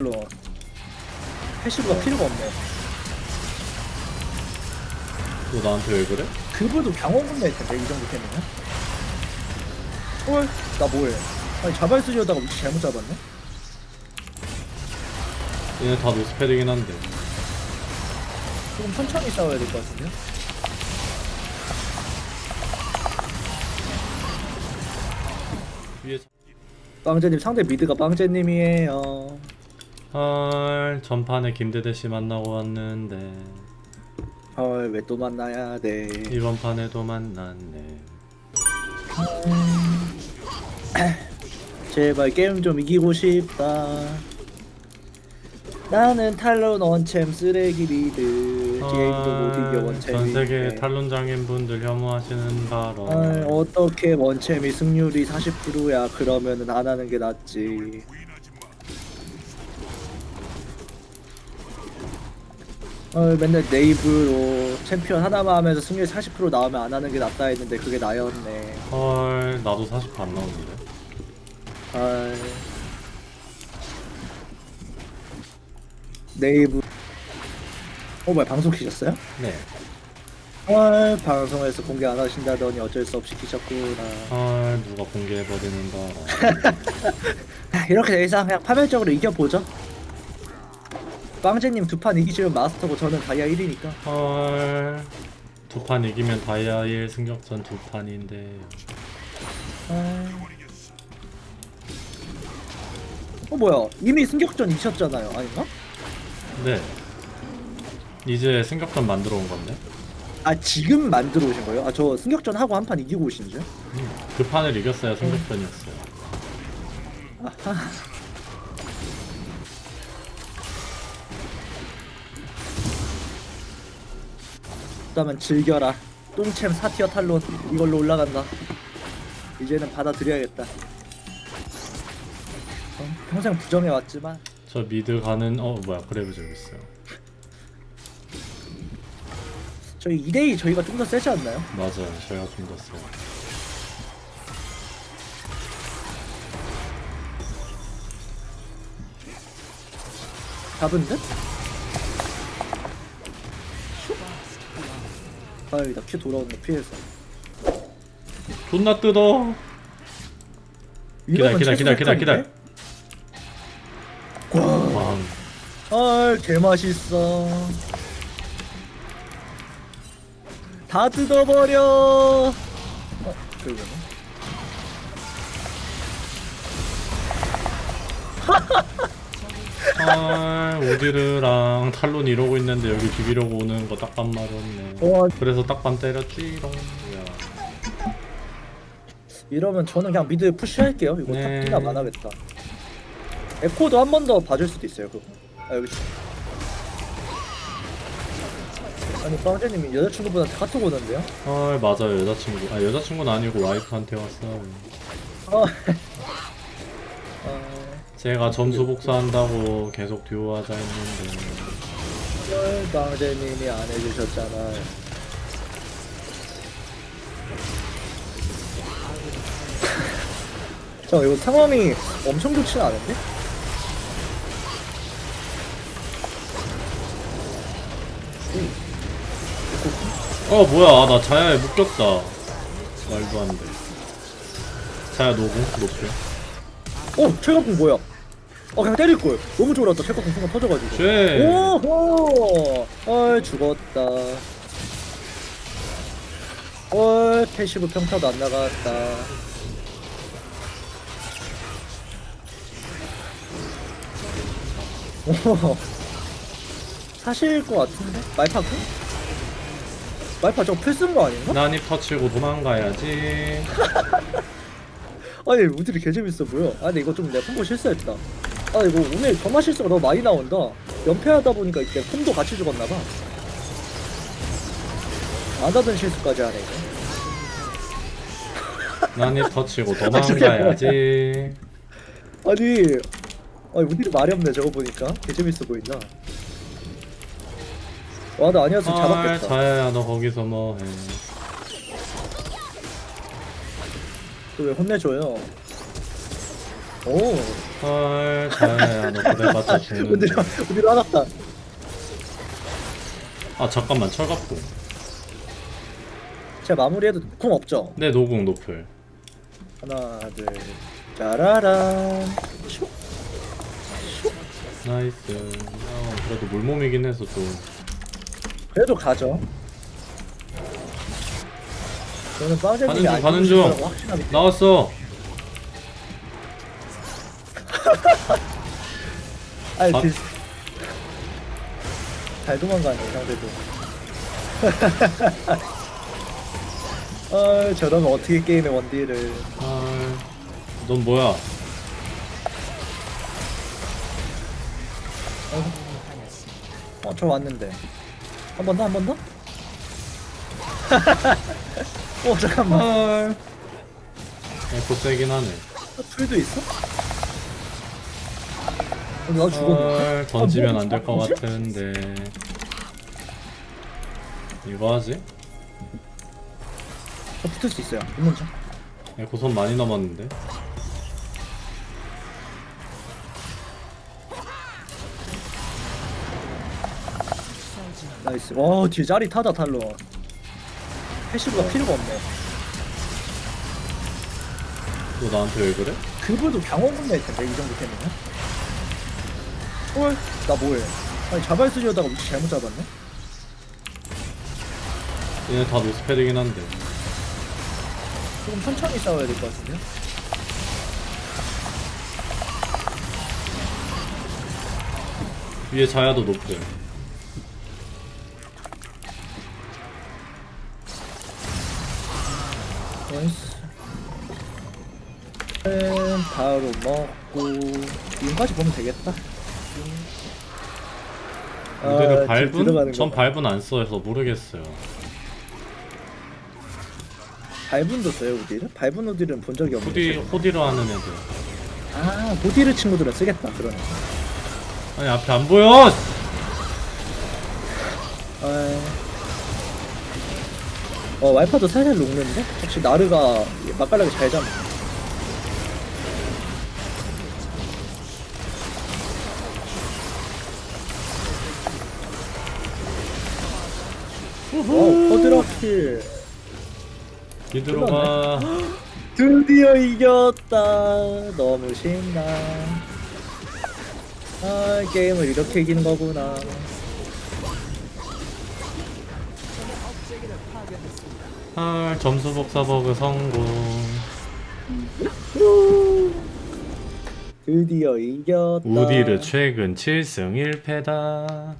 별로 패시브가 필요가 없네. 너 나한테 왜 그래? 그분도 경험분 낼 텐데 이 정도 되면은. 헐, 나 뭐해? 아니 자발 쓰려다가 위치 잘못 잡았네. 얘네 다 노스패드긴 한데 조금 천천히 싸워야 될 것 같은데. 위에 빵제님 상대 미드가 빵제님이에요. 헐 전판에 김대대씨 만나고 왔는데 헐, 왜 또 만나야 돼? 이번 판에도 만났네 제발 게임 좀 이기고 싶다. 나는 탈론 원챔 쓰레기 리드 게임도 못 이겨 원챔이. 전 세계 탈론 장인 분들 혐오하시는 바로 아, 어떻게 원챔이 승률이 40%야? 그러면은 안 하는 게 낫지. 어, 맨날 네이브로 챔피언 하나만 하면서 승률 40% 나오면 안 하는 게 낫다 했는데 그게 나였네. 헐 나도 40 안 나오는데 아, 네이브. 어, 뭐야 방송 키셨어요? 네헐 방송에서 공개 안 하신다더니 어쩔 수 없이 키셨구나. 헐 누가 공개해버리는 바람 아, 이렇게 돼서 그냥 파멸적으로 이겨보죠. 빵제님 두 판 이기시면 마스터고 저는 다이아 1이니까. 헐 두 판 이기면 다이아 1 승격전 두 판인데 어 뭐야 이미 승격전 이셨잖아요 아닌가? 네 이제 승격전 만들어 온 건데 아 지금 만들어 오신 거예요? 아 저 승격전 하고 한 판 이기고 오신 줄? 음, 그 판을 이겼어야 승격전이었어요 아하. 그다음엔 즐겨라. 똥챔 사티어 탈론 이걸로 올라간다. 이제는 받아들여야겠다. 어, 평생 부정해 왔지만 저 미드 가는 어 뭐야 그래브 저기 있어요 저희 2대2 저희가 좀 더 세지 않나요? 맞아요 저희가 좀 더 세요 잡은 듯? 아이 나큐 돌아오는 거 피해서. 존나 뜯어. 기다려 기다려 기다려 최소 꽝. 왕. 헐 개맛있어. 다 뜯어버려. 어? 그러네 아 오디르랑 탈론 이러고 있는데 여기 비비려고 오는 거 딱밤 말었네. 와 그래서 딱밤 때렸지롱 야. 이러면 저는 그냥 미드 푸시할게요. 이거 네. 탑기나 안 하겠다. 에코도 한 번 더 봐줄 수도 있어요 그거. 아 여기. 아니 빵제님이 여자친구분한테 카톡 오는데요? 헐 맞아요 여자친구. 아 여자친구는 아니고 와이프한테 왔어요 어. 어, 제가 점수 복사한다고 계속 듀오 하자 했는데. 헐, 빵제님이 안 해주셨잖아요. 자, 이거 상황이 엄청 좋지는 않은데? 어 뭐야. 나 자야에 묶였다. 말도 안돼. 자야 노고 높여 어, 최각공 뭐야? 어, 그냥 때릴 걸. 너무 좋았다. 최각공 순간 터져가지고. 쉣 오호! 헐, 죽었다. 헐, 패시브 평타도 안 나갔다. 오, 사실일 것 같은데? 말파크? 말파 저거 풀쓴 거 아닌가? 난입 터치고 도망가야지 아니 우들이 개 재밌어 보여. 아 근데 이거 좀 내가 콤보 실수했다. 아 이거 오늘 점화 실수가 너무 많이 나온다. 연패하다 보니까 이렇게 콤도 같이 죽었나봐. 안 하던 실수까지 하네 이거. 난입 터치고 도망가야지 아니 아니 우들이 말이 없네 저거 보니까 개 재밌어 보인다. 와나 아니었으면 헐 잡았겠다. 자야야 너 거기서 뭐 해 또 왜 혼내줘요? 오. 헐 자야야. 너 그래봤자 죽는데 우디로 우디로 하났다. 아 잠깐만. 철갑고. 제가 마무리해도 궁 없죠? 내 노궁 노플. 하나 둘. 짜라란. 슉. 나이스. 아, 그래도 물몸이긴 해서 좀 그래도 가죠. 저는 가는 빵제님이 중, 안 가는 중. 나왔어 아니 아. 그... 잘 도망가네 상대도 아 저러면 어떻게 게임의 원딜을 넌 뭐야 어저 왔는데 한 번 더 한 번 더? 어 잠깐만. 헐 에코 세긴 하네. 아, 풀도 있어? 어, 나 죽었는데? 헐 던지면 아, 안될 것? 같은데. 이거 하지? 저 붙을 수 있어요. 문문자 에코 손 많이 남았는데. 나이스. 와 뒤에 짜릿하다 탈론 패시브가 필요가 없네 너 나한테 왜 그래? 그분도 경험분 낼 텐데 이 정도 되면은 헐? 나 뭐해 아니 자발 쓰려다가 위치 잘못 잡았네? 얘네 다 노스펠이긴 한데 조금 천천히 싸워야 될 것 같은데 위에 자야도 노플 나이스 음, 바로 먹고 윤까지 보면 되겠다 무대를 아, 지금 들어가는 밟은? 전 거. 밟은 안 써서 모르겠어요 밟은도 써요 우디를? 밟은 우디는 본 적이 없는데 호디, 호디로 하는 애들 아 우디를 친구들은 쓰겠다 그러네 아니 앞에 안 보여! 아... 어 와이파도 살살 녹는데? 혹시 나르가 맛깔나게 잘 잡네 어, 허드락킬. 이들어가. 드디어 이겼다. 너무 신나. 아 게임을 이렇게 이기는 거구나 헐 점수 복사 버그 성공. 드디어 이겼다. 우디르 최근 7승 1패다